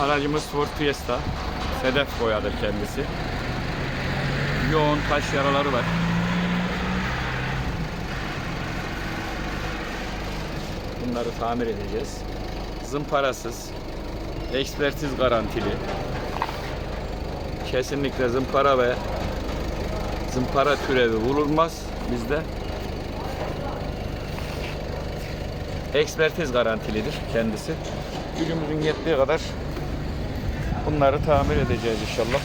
Aracımız Ford Fiesta. Sedef boyadır kendisi. Yoğun taş yaraları var. Bunları tamir edeceğiz. Zımparasız, ekspertiz garantili. Kesinlikle zımpara ve zımpara türevi vurulmaz bizde. Ekspertiz garantilidir kendisi. Gücümüzün yettiği kadar bunları tamir edeceğiz inşallah.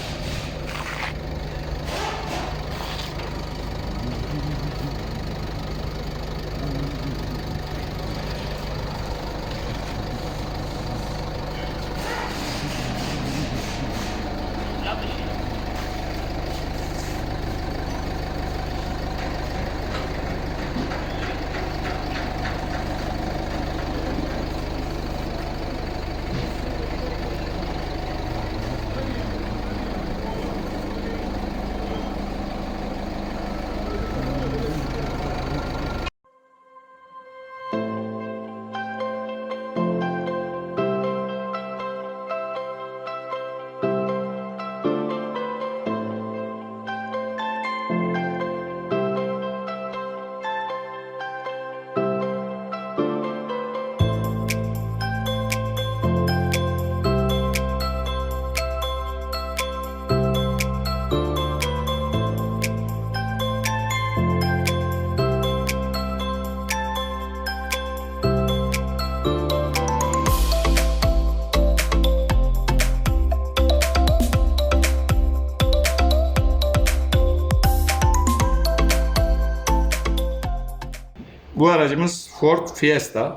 Bu aracımız Ford Fiesta.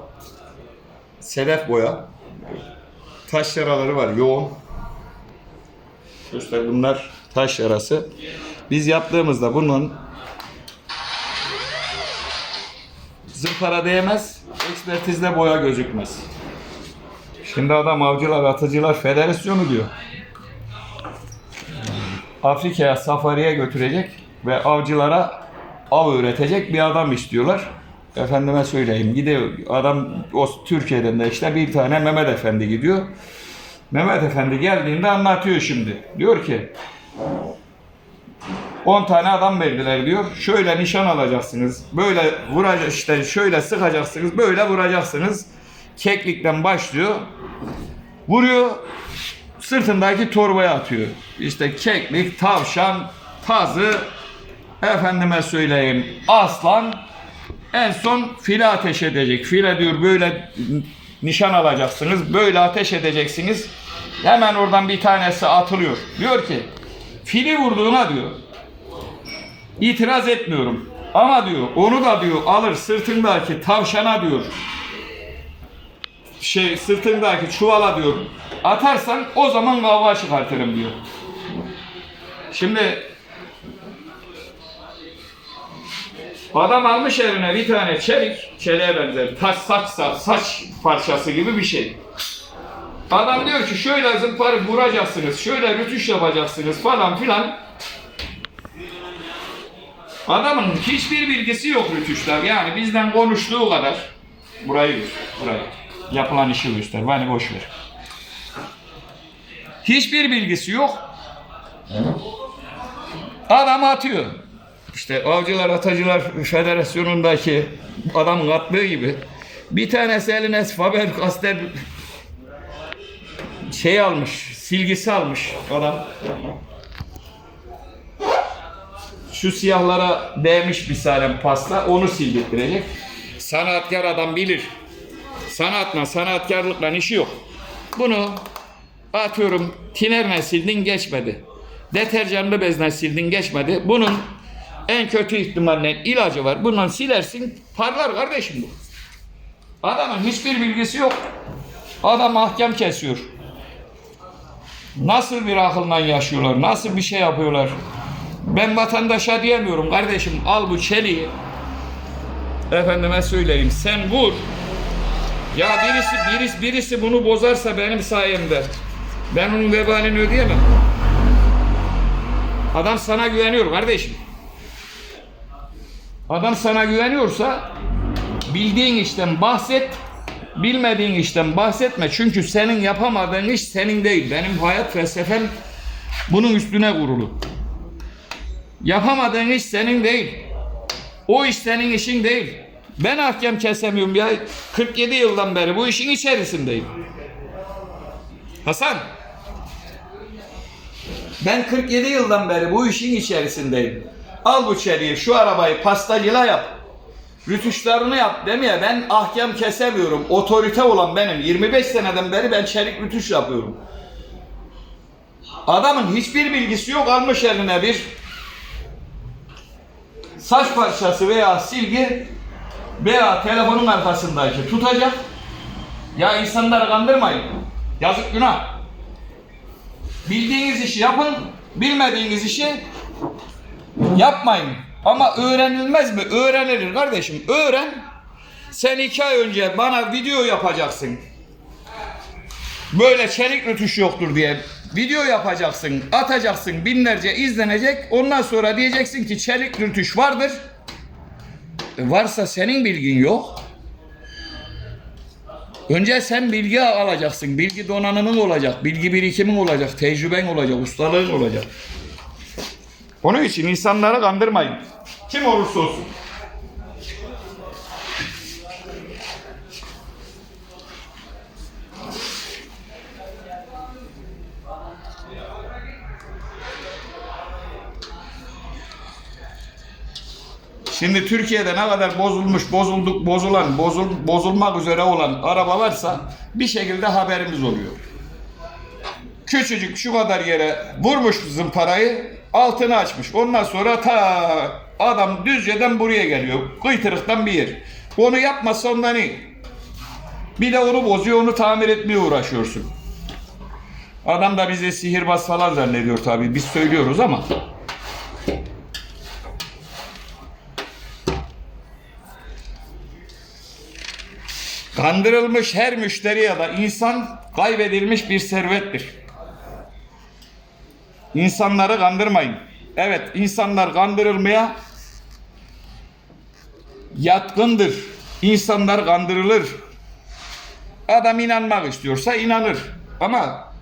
Sedef boya. Taş yaraları var yoğun. İşte bunlar taş yarası. Biz yaptığımızda bunun zımpara değmez, ekspertizde boya gözükmez. Şimdi adam Avcılar Atıcılar Federasyonu diyor. Afrika'ya safariye götürecek ve avcılara av öğretecek bir adam istiyorlar. Efendime söyleyeyim gidiyor adam o Türkiye'den de işte bir tane Mehmet Efendi gidiyor. Mehmet Efendi geldiğinde anlatıyor şimdi. Diyor ki 10 tane adam verdiler diyor. Şöyle nişan alacaksınız. Böyle vuracak işte şöyle sıkacaksınız. Böyle vuracaksınız. Keklikten başlıyor. Vuruyor. Sırtındaki torbaya atıyor. İşte keklik, tavşan, tazı, efendime söyleyeyim aslan en son file ateş edecek. File diyor böyle nişan alacaksınız. Böyle ateş edeceksiniz. Hemen oradan bir tanesi atılıyor. Diyor ki fili vurduğuna diyor itiraz etmiyorum. Ama diyor onu da diyor alır sırtındaki tavşana diyor şey sırtındaki çuvala diyor atarsan o zaman kavga çıkartırım diyor. Şimdi adam almış eline bir tane çelik, çeliğe benzer taş saç saç, saç parçası gibi bir şey. Adam diyor ki şöyle zımparı vuracaksınız, şöyle rütüş yapacaksınız falan filan. Adamın hiçbir bilgisi yok rütüşler. Yani bizden konuştuğu kadar. Burayı göster, burayı. Yapılan işi göster. Beni boş ver. Hiçbir bilgisi yok. Adam atıyor. İşte Avcılar Atacılar Federasyonu'ndaki adamın attığı gibi bir tanesi eline Faber Castell şey almış, silgisi almış adam. Şu siyahlara değmiş bir salem pasta, onu sildirttirecek. Sanatkar adam bilir. Sanatla, sanatkarlıkla işi yok. Bunu atıyorum tinerle sildin geçmedi. Deterjanlı bezle sildin geçmedi. Bunun en kötü ihtimalle ilacı var. Bundan silersin parlar kardeşim bu. Adamın hiçbir bilgisi yok. Adam mahkem kesiyor. Nasıl bir akılla yaşıyorlar? Nasıl bir şey yapıyorlar? Ben vatandaşa diyemiyorum kardeşim al bu çeliği. Efendime söyleyeyim sen vur. Ya birisi birisi birisi bunu bozarsa benim sayemde ben onun vebalini ödeyemem. Adam sana güveniyor kardeşim. Adam sana güveniyorsa bildiğin işten bahset. bilmediğin işten bahsetme. Çünkü senin yapamadığın iş senin değil. Benim hayat felsefem bunun üstüne kurulu. Yapamadığın iş senin değil. O iş senin işin değil. Ben hakem kesemiyorum ya. 47 yıldan beri bu işin içerisindeyim. Hasan. Ben 47 yıldan beri bu işin içerisindeyim. Al bu çeliği, şu arabayı pastacıyla yap. Rütuşlarını yap demeye ben ahkam kesemiyorum. Otorite olan benim. 25 seneden beri ben çelik rütuş yapıyorum. Adamın hiçbir bilgisi yok almış eline bir saç parçası veya silgi veya telefonun arkasındaki tutacak. Ya insanları kandırmayın. Yazık günah. Bildiğiniz işi yapın, bilmediğiniz işi yapmayın. Ama öğrenilmez mi? Öğrenilir kardeşim. Öğren. Sen iki ay önce bana video yapacaksın. Böyle çelik rütuş yoktur diye video yapacaksın, atacaksın, binlerce izlenecek. Ondan sonra diyeceksin ki çelik rütuş vardır. E varsa senin bilgin yok. Önce sen bilgi alacaksın. Bilgi donanımın olacak, bilgi birikimin olacak, tecrüben olacak, ustalığın olacak. Onun için insanları kandırmayın. Kim olursa olsun. Şimdi Türkiye'de ne kadar bozulmuş, bozulduk, bozulan, bozul, bozulmak üzere olan araba varsa bir şekilde haberimiz oluyor. Küçücük şu kadar yere vurmuş zımparayı, altını açmış. Ondan sonra ta adam Düzce'den buraya geliyor. Kıytırıktan bir yer. Onu yapmazsa ondan iyi. Bir de onu bozuyor, onu tamir etmeye uğraşıyorsun. Adam da bize sihirbaz falan zannediyor tabii. Biz söylüyoruz ama. Kandırılmış her müşteri ya da insan kaybedilmiş bir servettir. İnsanları kandırmayın. Evet, insanlar kandırılmaya yatkındır. İnsanlar kandırılır. Adam inanmak istiyorsa inanır. Ama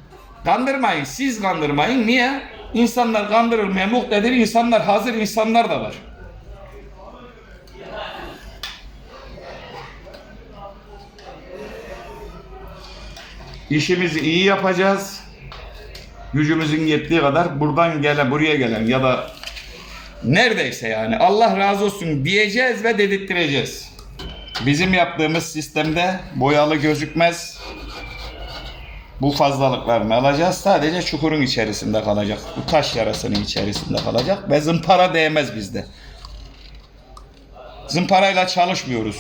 kandırmayın, siz kandırmayın. Niye? İnsanlar kandırılmaya muktedir, insanlar hazır insanlar da var. İşimizi iyi yapacağız. Gücümüzün yettiği kadar buradan gelen, buraya gelen ya da neredeyse yani Allah razı olsun diyeceğiz ve dedirttireceğiz. Bizim yaptığımız sistemde boyalı gözükmez. Bu fazlalıklarını alacağız. Sadece çukurun içerisinde kalacak. Bu taş yarasının içerisinde kalacak ve zımpara değmez bizde. Zımparayla çalışmıyoruz.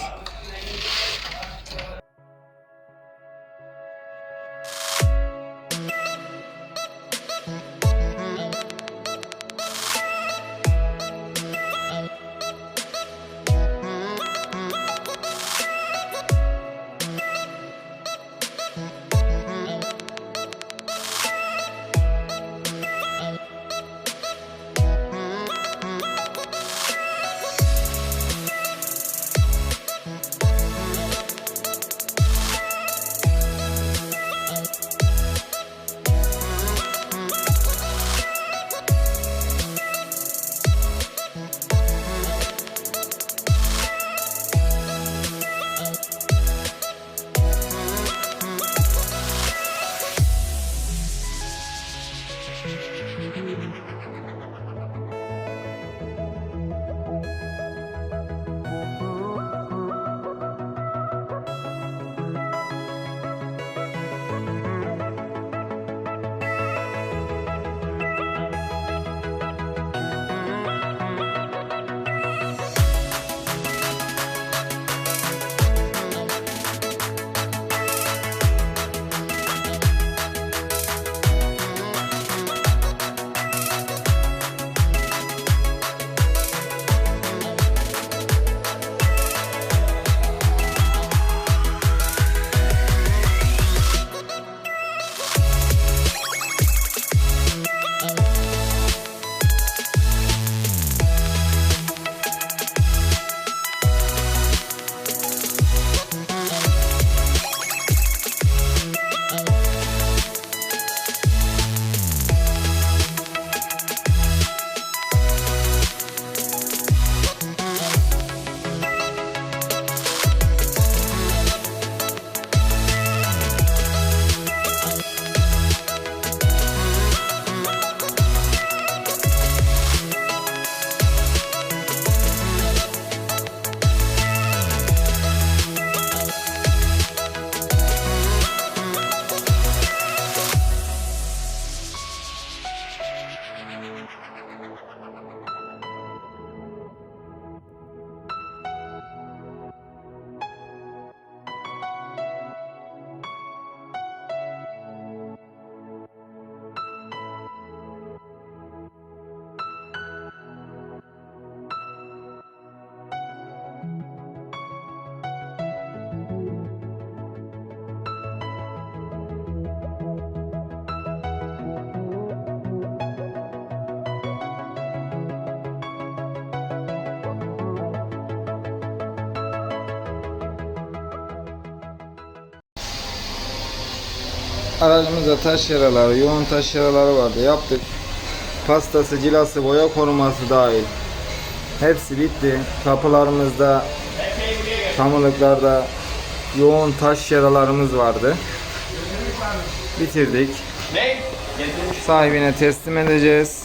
Aracımızda taş yaraları, yoğun taş yaraları vardı. Yaptık. Pastası, cilası, boya koruması dahil. Hepsi bitti. Kapılarımızda, tamırlıklarda yoğun taş yaralarımız vardı. Bitirdik. Sahibine teslim edeceğiz.